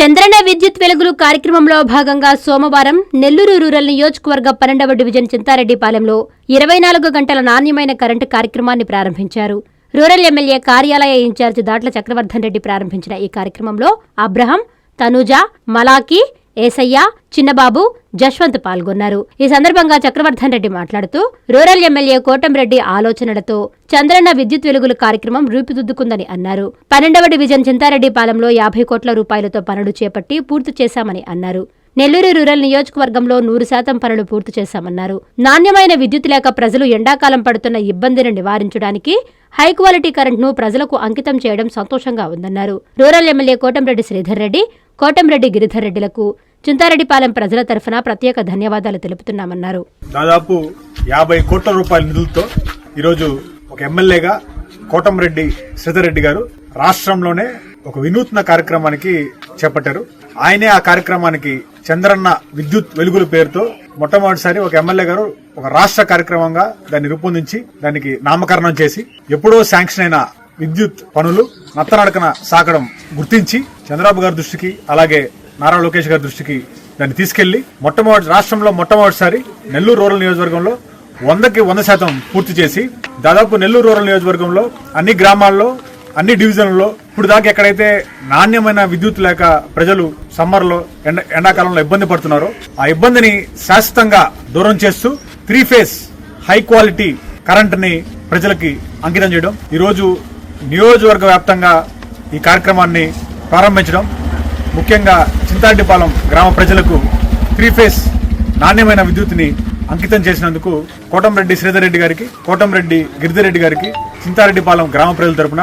చంద్రన విద్యుత్ వెలుగులు కార్యక్రమంలో భాగంగా సోమవారం నెల్లూరు రూరల్ నియోజకవర్గ పన్నెండవ డివిజన్ చింతారెడ్డిపాలెంలో ఇరవై నాలుగు గంటల నాణ్యమైన కరెంటు కార్యక్రమాన్ని ప్రారంభించారు. రూరల్ ఎమ్మెల్యే కార్యాలయ ఇన్ఛార్జి దాట్ల చక్రవర్ధన్ రెడ్డి ప్రారంభించిన ఈ కార్యక్రమంలో అబ్రహం తనూజ మలాకి ఏసయ్య చిన్నబాబు జశ్వంత్ పాల్గొన్నారు. ఈ సందర్భంగా చక్రవర్ధన్ రెడ్డి మాట్లాడుతూ రూరల్ ఎమ్మెల్యే కోటంరెడ్డి ఆలోచనలతో చంద్రన్న విద్యుత్ వెలుగుల కార్యక్రమం రూపుదిద్దుకుందని అన్నారు. పన్నెండవ డివిజన్ చింతారెడ్డి పాలెంలో యాభై కోట్ల రూపాయలతో పనులు చేపట్టి పూర్తి చేశామని అన్నారు. నెల్లూరు రూరల్ నియోజకవర్గంలో నూరు శాతం పనులు పూర్తి చేశామన్నారు. నాణ్యమైన విద్యుత్ లేక ప్రజలు ఎండాకాలం పడుతున్న ఇబ్బందిని నివారించడానికి హై క్వాలిటీ కరెంట్ను ప్రజలకు అంకితం చేయడం సంతోషంగా ఉందన్నారు. రూరల్ ఎమ్మెల్యే కోటంరెడ్డి శ్రీధర్ రెడ్డి కోటంరెడ్డి గిరిధర్ రెడ్డిలకు చింతారెడ్డిపాలెం ప్రజల తరఫున ప్రత్యేక ధన్యవాదాలు తెలుపుతున్నామన్నారు. దాదాపు యాభై కోట్ల రూపాయల నిధులతో ఈరోజు ఒక ఎమ్మెల్యేగా కోటంరెడ్డి శ్రీధరెడ్డి గారు రాష్ట్రంలోనే ఒక వినూత్న కార్యక్రమానికి చేపట్టారు. ఆయనే ఆ కార్యక్రమానికి చంద్రన్న విద్యుత్ వెలుగుల పేరుతో మొట్టమొదటిసారి ఒక ఎమ్మెల్యే గారు ఒక రాష్ట్ర కార్యక్రమంగా దాన్ని రూపొందించి దానికి నామకరణం చేసి ఎప్పుడో శాంక్షన్ అయిన విద్యుత్ పనులు నత్తనడకన సాగడం గుర్తించి చంద్రబాబు గారి దృష్టికి అలాగే నారా లోకేష్ గారి దృష్టికి దాన్ని తీసుకెళ్ళి మొట్టమొదటి రాష్ట్రంలో మొట్టమొదటిసారి నెల్లూరు రూరల్ నియోజకవర్గంలో వందకి వంద శాతం పూర్తి చేసి దాదాపు నెల్లూరు రూరల్ నియోజకవర్గంలో అన్ని గ్రామాల్లో అన్ని డివిజన్లలో ఇప్పుడు దాకా ఎక్కడైతే నాణ్యమైన విద్యుత్ లేక ప్రజలు సమ్మర్లో ఎండ ఎండాకాలంలో ఇబ్బంది పడుతున్నారో ఆ ఇబ్బందిని శాశ్వతంగా దూరం చేస్తూ త్రీ ఫేస్ హై క్వాలిటీ కరెంట్ని ప్రజలకి అంకితం చేయడం ఈరోజు నియోజకవర్గ వ్యాప్తంగా ఈ కార్యక్రమాన్ని ప్రారంభించడం ముఖ్యంగా చింతాడిపాలెం గ్రామ ప్రజలకు త్రీ ఫేస్ నాణ్యమైన విద్యుత్ని అంకితం చేసినందుకు కోటంరెడ్డి శ్రీధర్ రెడ్డి గారికి కోటంరెడ్డి గిరిధరెడ్డి గారికి చింతారెడ్డిపాలెం గ్రామ ప్రజల తరపున